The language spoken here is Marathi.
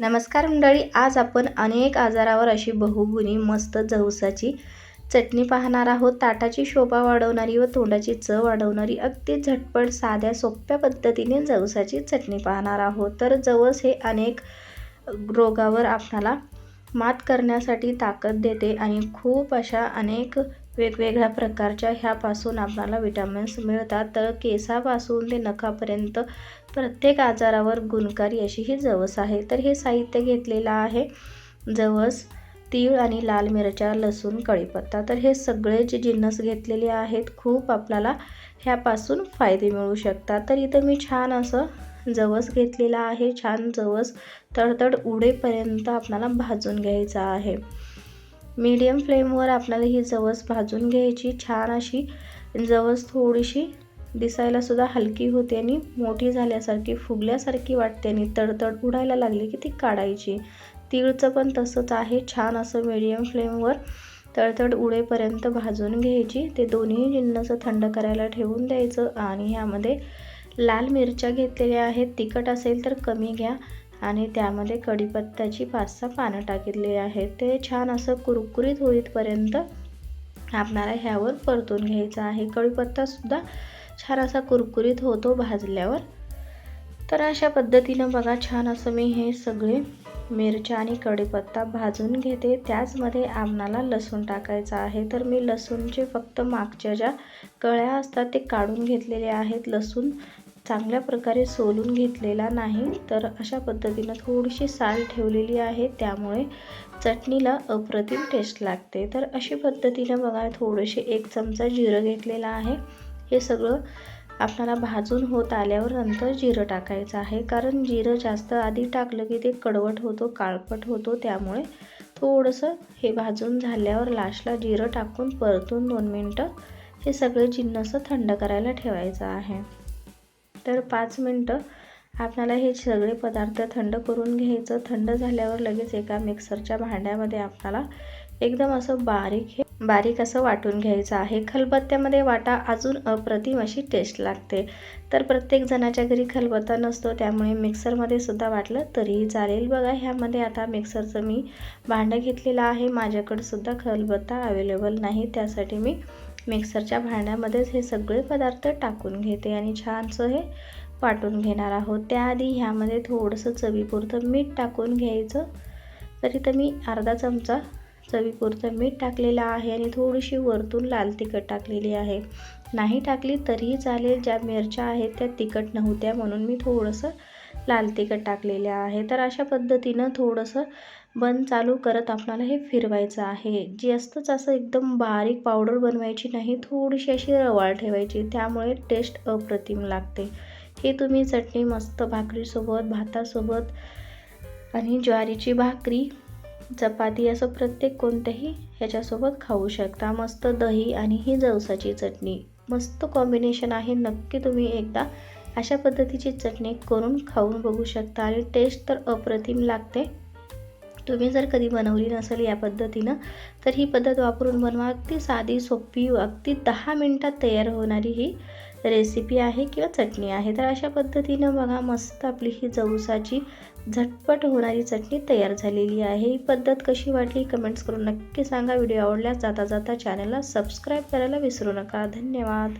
नमस्कार मंडळी आज आपण अनेक आजारावर अशी बहुगुणी मस्त जवसाची चटणी पाहणार आहोत. ताटाची शोभा वाढवणारी व तोंडाची चव वाढवणारी अगदी झटपट साध्या सोप्या पद्धतीने जवसाची चटणी पाहणार आहोत. तर जवस हे अनेक रोगावर आपणाला मात करण्यासाठी ताकद देते आणि खूप अशा अनेक वेगवेगळ्या प्रकारच्या ह्यापासून आपल्याला विटॅमिन्स मिळतात. तर केसापासून ते नखापर्यंत प्रत्येक आजारावर गुणकारी अशी ही जवस आहे. तर हे साहित्य घेतलेलं आहे. जवस तीळ आणि लाल मिरच्या लसूण कढीपत्ता. तर हे सगळे जे जिन्नस घेतलेले आहेत खूप आपल्याला ह्यापासून फायदे मिळू शकतात. तर इथं मी छान असं जवस घेतलेला आहे. छान जवस तडतड उडेपर्यंत आपल्याला भाजून घ्यायचा आहे. मीडियम फ्लेमवर आपल्याला ही जवस भाजून घ्यायची. छान अशी जवस थोडीशी दिसायलासुद्धा हलकी होते आणि मोठी झाल्यासारखी फुगल्यासारखी वाटते आणि तडतड उडायला लागली की ती काढायची. तिळचं पण तसंच आहे. छान असं मीडियम फ्लेमवर तडतड उडेपर्यंत भाजून घ्यायची. ते दोन्ही जिन्नस थंड करायला ठेवून द्यायचं आणि ह्यामध्ये लाल मिरच्या घेतलेल्या आहेत. तिखट असेल तर कमी घ्या. आणि त्यामध्ये कढीपत्त्याची पाच सहा पानं टाकलेली आहेत. ते छान असं कुरकुरीत होईपर्यंत आपणाला ह्यावर परतून घ्यायचं आहे. कढीपत्तासुद्धा छान असा कुरकुरीत होतो भाजल्यावर. तर अशा पद्धतीनं बघा छान असं मी हे सगळे मिरच्या आणि कढीपत्ता भाजून घेते. त्याचमध्ये आपणाला लसूण टाकायचं आहे. तर मी लसूणचे फक्त मागच्या ज्या कळ्या असतात ते काढून घेतलेले आहेत. लसूण चांगल्या प्रकारे सोलून घेतलेला नाही तर अशा पद्धतीनं थोडीशी साल ठेवलेली आहे. त्यामुळे चटणीला अप्रतिम टेस्ट लागते. तर अशी पद्धतीनं बघा थोडेसे एक चमचा जिरं घेतलेलं आहे. हे सगळं आपल्याला भाजून होत आल्यावर नंतर जिरं टाकायचं आहे. कारण जिरं जास्त आधी टाकलं की ते कडवट होतो काळपट होतो. त्यामुळे थोडंसं हे भाजून झाल्यावर लास्टला जिरं टाकून परतून दोन मिनटं हे सगळे जिन्नसं थंड करायला ठेवायचं आहे. तर पाच मिनटं आपल्याला हे सगळे पदार्थ थंड करून घ्यायचं. थंड झाल्यावर लगेच एका मिक्सरच्या भांड्यामध्ये आपल्याला एकदम असं बारीक हे बारीक असं वाटून घ्यायचं आहे. खलबत्त्यामध्ये वाटा अजून अप्रतिम अशी टेस्ट लागते. तर प्रत्येक जणाच्या घरी खलबत्ता नसतो त्यामुळे मिक्सरमध्ये सुद्धा वाटलं तरीही चालेल. बघा ह्यामध्ये आता मिक्सरचं मी भांडं घेतलेलं आहे. माझ्याकडे सुद्धा खलबत्ता अवेलेबल नाही त्यासाठी मी मिक्सरच्या भांड्यामध्येच हे सगळे पदार्थ टाकून घेते आणि छानसं हे वाटून घेणार आहोत. त्याआधी ह्यामध्ये थोडंसं चवीपुरतं मीठ टाकून घ्यायचं. तरी तर मी अर्धा चमचा चवीपुरतं मीठ टाकलेलं आहे आणि थोडीशी वरतून लाल तिखट टाकलेली आहे. नाही टाकली तरीही चालेल ज्या मिरच्या आहेत त्या तिखट नव्हत्या म्हणून मी थोडंसं लाल तिखट टाकलेले आहे. तर अशा पद्धतीनं थोडंसं बंद चालू करत आपणाला हे फिरवायचं आहे. जास्तच असं एकदम बारीक पावडर बनवायची नाही थोडीशी अशी रवाळ ठेवायची. त्यामुळे टेस्ट अप्रतिम लागते. ही तुम्ही चटणी मस्त भाकरीसोबत भातासोबत आणि ज्वारीची भाकरी चपाती असं प्रत्येक कोणत्याही ह्याच्यासोबत खाऊ शकता. मस्त दही आणि ही जवसाची चटणी. मस्त कॉम्बिनेशन आहे. नक्की तुम्ही एकदा अशा पद्धतीची चटणी करून खाऊन बघू शकता आणि टेस्ट तर अप्रतिम लागते. तुम्ही जर कधी बनवली नसेल या पद्धतीनं तर ही पद्धत वापरून बनवा. अगदी साधी सोपी अगदी दहा मिनटात तयार होणारी ही रेसिपी आहे किंवा चटणी आहे. तर अशा पद्धतीनं बघा मस्त आपली ही जवसाची झटपट होणारी चटणी तयार झालेली आहे. ही पद्धत कशी वाटली कमेंट्स करून नक्की सांगा. व्हिडिओ आवडल्यास जाता जाता चॅनलला सबस्क्राईब करायला विसरू नका. धन्यवाद.